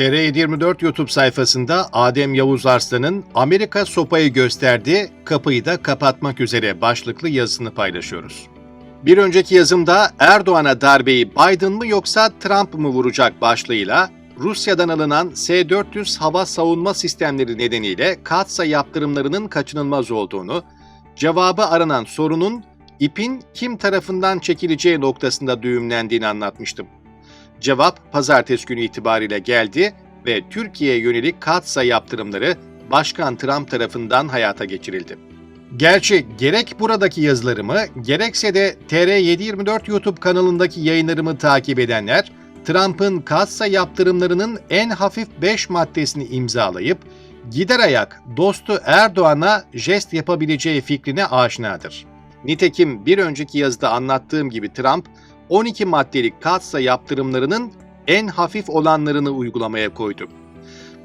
TR724 YouTube sayfasında Adem Yavuz Arslan'ın Amerika sopayı gösterdi, kapıyı da kapatmak üzere başlıklı yazısını paylaşıyoruz. Bir önceki yazımda Erdoğan'a darbeyi Biden mı yoksa Trump mı vuracak başlığıyla Rusya'dan alınan S-400 hava savunma sistemleri nedeniyle Katsa yaptırımlarının kaçınılmaz olduğunu, cevabı aranan sorunun ipin kim tarafından çekileceği noktasında düğümlendiğini anlatmıştım. Cevap pazartesi günü itibariyle geldi ve Türkiye'ye yönelik katsa yaptırımları Başkan Trump tarafından hayata geçirildi. Gerçi gerek buradaki yazılarımı gerekse de TR724 YouTube kanalındaki yayınlarımı takip edenler Trump'ın katsa yaptırımlarının en hafif 5 maddesini imzalayıp gider ayak dostu Erdoğan'a jest yapabileceği fikrine aşinadır. Nitekim bir önceki yazıda anlattığım gibi Trump 12 maddelik katsa yaptırımlarının en hafif olanlarını uygulamaya koydu.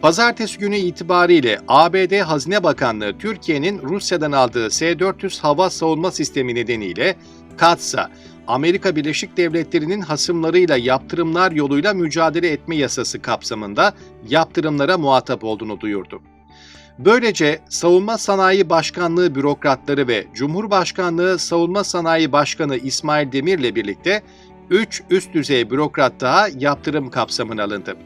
Pazartesi günü itibariyle ABD Hazine Bakanlığı Türkiye'nin Rusya'dan aldığı S-400 hava savunma sistemi nedeniyle katsa, Amerika Birleşik Devletleri'nin hasımlarıyla yaptırımlar yoluyla mücadele etme yasası kapsamında yaptırımlara muhatap olduğunu duyurdu. Böylece Savunma Sanayi Başkanlığı bürokratları ve Cumhurbaşkanlığı Savunma Sanayi Başkanı İsmail Demir'le birlikte 3 üst düzey bürokrat daha yaptırım kapsamına alındı.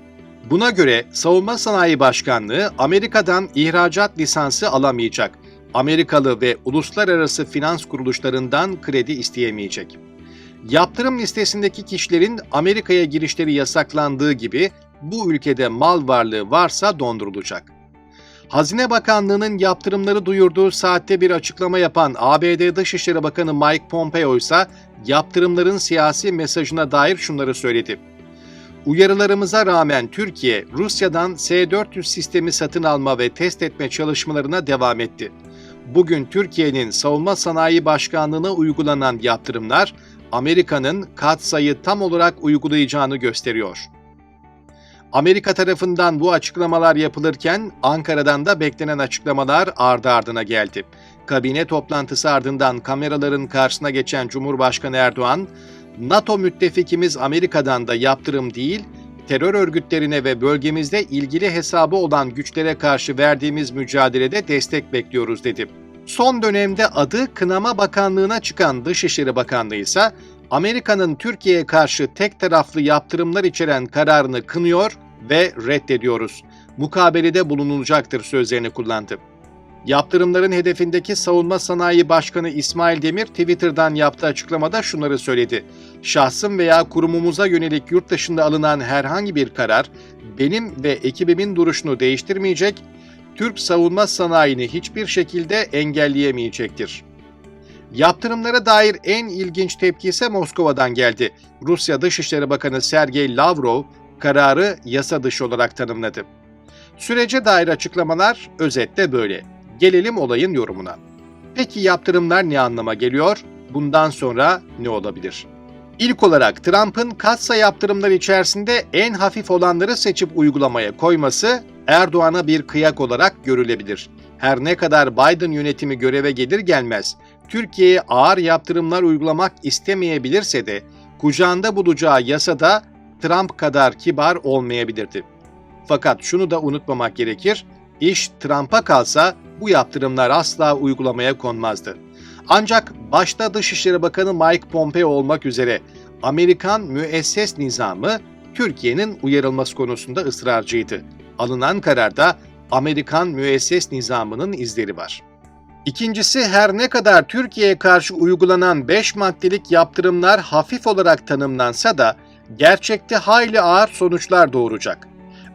Buna göre Savunma Sanayi Başkanlığı Amerika'dan ihracat lisansı alamayacak, Amerikalı ve uluslararası finans kuruluşlarından kredi isteyemeyecek. Yaptırım listesindeki kişilerin Amerika'ya girişleri yasaklandığı gibi bu ülkede mal varlığı varsa dondurulacak. Hazine Bakanlığı'nın yaptırımları duyurduğu saatte bir açıklama yapan ABD Dışişleri Bakanı Mike Pompeo ise yaptırımların siyasi mesajına dair şunları söyledi. Uyarılarımıza rağmen Türkiye, Rusya'dan S-400 sistemi satın alma ve test etme çalışmalarına devam etti. Bugün Türkiye'nin Savunma Sanayi Başkanlığı'na uygulanan yaptırımlar, Amerika'nın katsayı tam olarak uygulayacağını gösteriyor. Amerika tarafından bu açıklamalar yapılırken Ankara'dan da beklenen açıklamalar ardı ardına geldi. Kabine toplantısı ardından kameraların karşısına geçen Cumhurbaşkanı Erdoğan, NATO müttefikimiz Amerika'dan da yaptırım değil, terör örgütlerine ve bölgemizde ilgili hesabı olan güçlere karşı verdiğimiz mücadelede destek bekliyoruz dedi. Son dönemde adı Kınama Bakanlığı'na çıkan Dışişleri Bakanlığı ise Amerika'nın Türkiye'ye karşı tek taraflı yaptırımlar içeren kararını kınıyor ve reddediyoruz. Mukabelede bulunulacaktır sözlerini kullandı. Yaptırımların hedefindeki Savunma Sanayi Başkanı İsmail Demir Twitter'dan yaptığı açıklamada şunları söyledi. Şahsım veya kurumumuza yönelik yurt dışında alınan herhangi bir karar benim ve ekibimin duruşunu değiştirmeyecek, Türk savunma sanayini hiçbir şekilde engelleyemeyecektir. Yaptırımlara dair en ilginç tepki ise Moskova'dan geldi. Rusya Dışişleri Bakanı Sergey Lavrov kararı yasa dışı olarak tanımladı. Sürece dair açıklamalar özetle böyle. Gelelim olayın yorumuna. Peki yaptırımlar ne anlama geliyor? Bundan sonra ne olabilir? İlk olarak Trump'ın katsa yaptırımları içerisinde en hafif olanları seçip uygulamaya koyması Erdoğan'a bir kıyak olarak görülebilir. Her ne kadar Biden yönetimi göreve gelir gelmez Türkiye'ye ağır yaptırımlar uygulamak istemeyebilirse de kucağında bulacağı yasada Trump kadar kibar olmayabilirdi. Fakat şunu da unutmamak gerekir, iş Trump'a kalsa bu yaptırımlar asla uygulamaya konmazdı. Ancak başta Dışişleri Bakanı Mike Pompeo olmak üzere Amerikan müesses nizamı Türkiye'nin uyarılması konusunda ısrarcıydı. Alınan kararda Amerikan müesses nizamının izleri var. İkincisi her ne kadar Türkiye'ye karşı uygulanan 5 maddelik yaptırımlar hafif olarak tanımlansa da gerçekte hayli ağır sonuçlar doğuracak.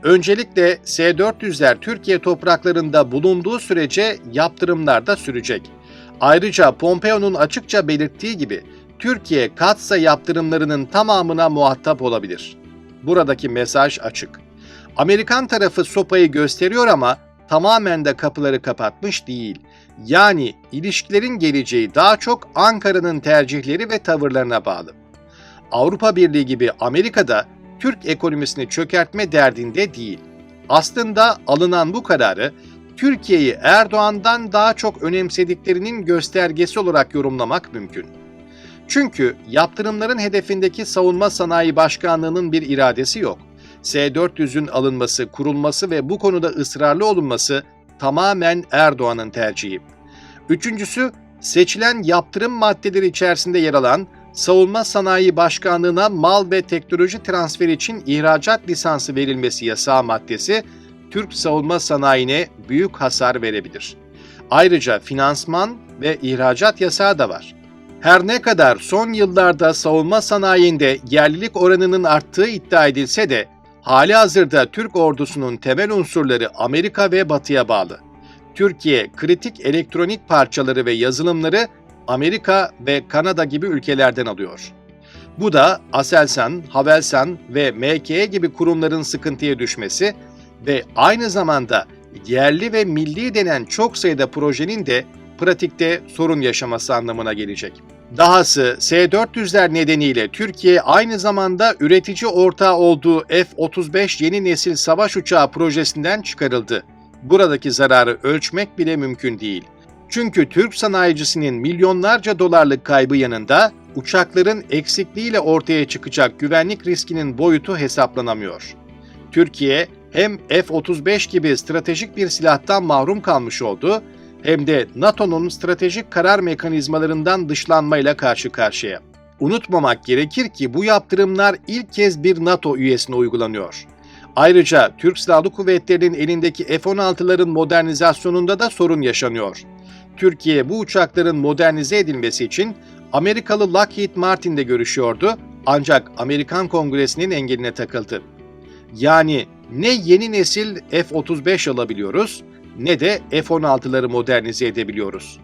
Öncelikle S-400'ler Türkiye topraklarında bulunduğu sürece yaptırımlar da sürecek. Ayrıca Pompeo'nun açıkça belirttiği gibi Türkiye katsa yaptırımlarının tamamına muhatap olabilir. Buradaki mesaj açık. Amerikan tarafı sopayı gösteriyor ama tamamen de kapıları kapatmış değil. Yani ilişkilerin geleceği daha çok Ankara'nın tercihleri ve tavırlarına bağlı. Avrupa Birliği gibi Amerika'da Türk ekonomisini çökertme derdinde değil. Aslında alınan bu kararı Türkiye'yi Erdoğan'dan daha çok önemsediklerinin göstergesi olarak yorumlamak mümkün. Çünkü yaptırımların hedefindeki Savunma Sanayi Başkanlığı'nın bir iradesi yok. S-400'ün alınması, kurulması ve bu konuda ısrarlı olunması tamamen Erdoğan'ın tercihi. Üçüncüsü, seçilen yaptırım maddeleri içerisinde yer alan Savunma Sanayi Başkanlığı'na mal ve teknoloji transferi için ihracat lisansı verilmesi yasağı maddesi Türk savunma sanayine büyük hasar verebilir. Ayrıca finansman ve ihracat yasağı da var. Her ne kadar son yıllarda savunma sanayinde yerlilik oranının arttığı iddia edilse de hali hazırda Türk ordusunun temel unsurları Amerika ve Batı'ya bağlı. Türkiye kritik elektronik parçaları ve yazılımları Amerika ve Kanada gibi ülkelerden alıyor. Bu da Aselsan, Havelsan ve MKE gibi kurumların sıkıntıya düşmesi ve aynı zamanda yerli ve milli denen çok sayıda projenin de pratikte sorun yaşaması anlamına gelecek. Dahası S-400'ler nedeniyle Türkiye aynı zamanda üretici ortağı olduğu F-35 yeni nesil savaş uçağı projesinden çıkarıldı. Buradaki zararı ölçmek bile mümkün değil. Çünkü Türk sanayicisinin milyonlarca dolarlık kaybı yanında uçakların eksikliğiyle ortaya çıkacak güvenlik riskinin boyutu hesaplanamıyor. Türkiye hem F-35 gibi stratejik bir silahtan mahrum kalmış oldu hem de NATO'nun stratejik karar mekanizmalarından dışlanmayla karşı karşıya. Unutmamak gerekir ki bu yaptırımlar ilk kez bir NATO üyesine uygulanıyor. Ayrıca Türk Silahlı Kuvvetleri'nin elindeki F-16'ların modernizasyonunda da sorun yaşanıyor. Türkiye bu uçakların modernize edilmesi için Amerikalı Lockheed Martin'de görüşüyordu ancak Amerikan Kongresi'nin engeline takıldı. Yani ne yeni nesil F-35 alabiliyoruz ne de F-16'ları modernize edebiliyoruz.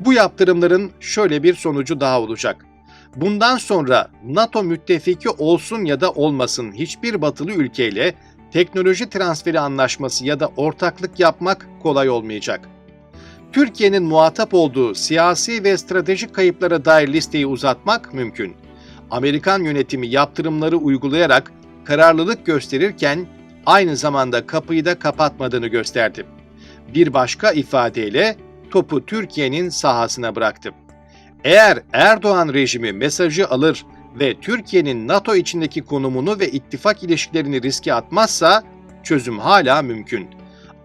Bu yaptırımların şöyle bir sonucu daha olacak. Bundan sonra NATO müttefiki olsun ya da olmasın hiçbir batılı ülkeyle teknoloji transferi anlaşması ya da ortaklık yapmak kolay olmayacak. Türkiye'nin muhatap olduğu siyasi ve stratejik kayıplara dair listeyi uzatmak mümkün. Amerikan yönetimi yaptırımları uygulayarak kararlılık gösterirken aynı zamanda kapıyı da kapatmadığını gösterdi. Bir başka ifadeyle topu Türkiye'nin sahasına bıraktı. Eğer Erdoğan rejimi mesajı alır ve Türkiye'nin NATO içindeki konumunu ve ittifak ilişkilerini riske atmazsa çözüm hala mümkün.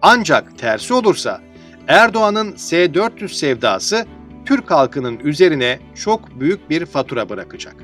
Ancak tersi olursa Erdoğan'ın S-400 sevdası Türk halkının üzerine çok büyük bir fatura bırakacak.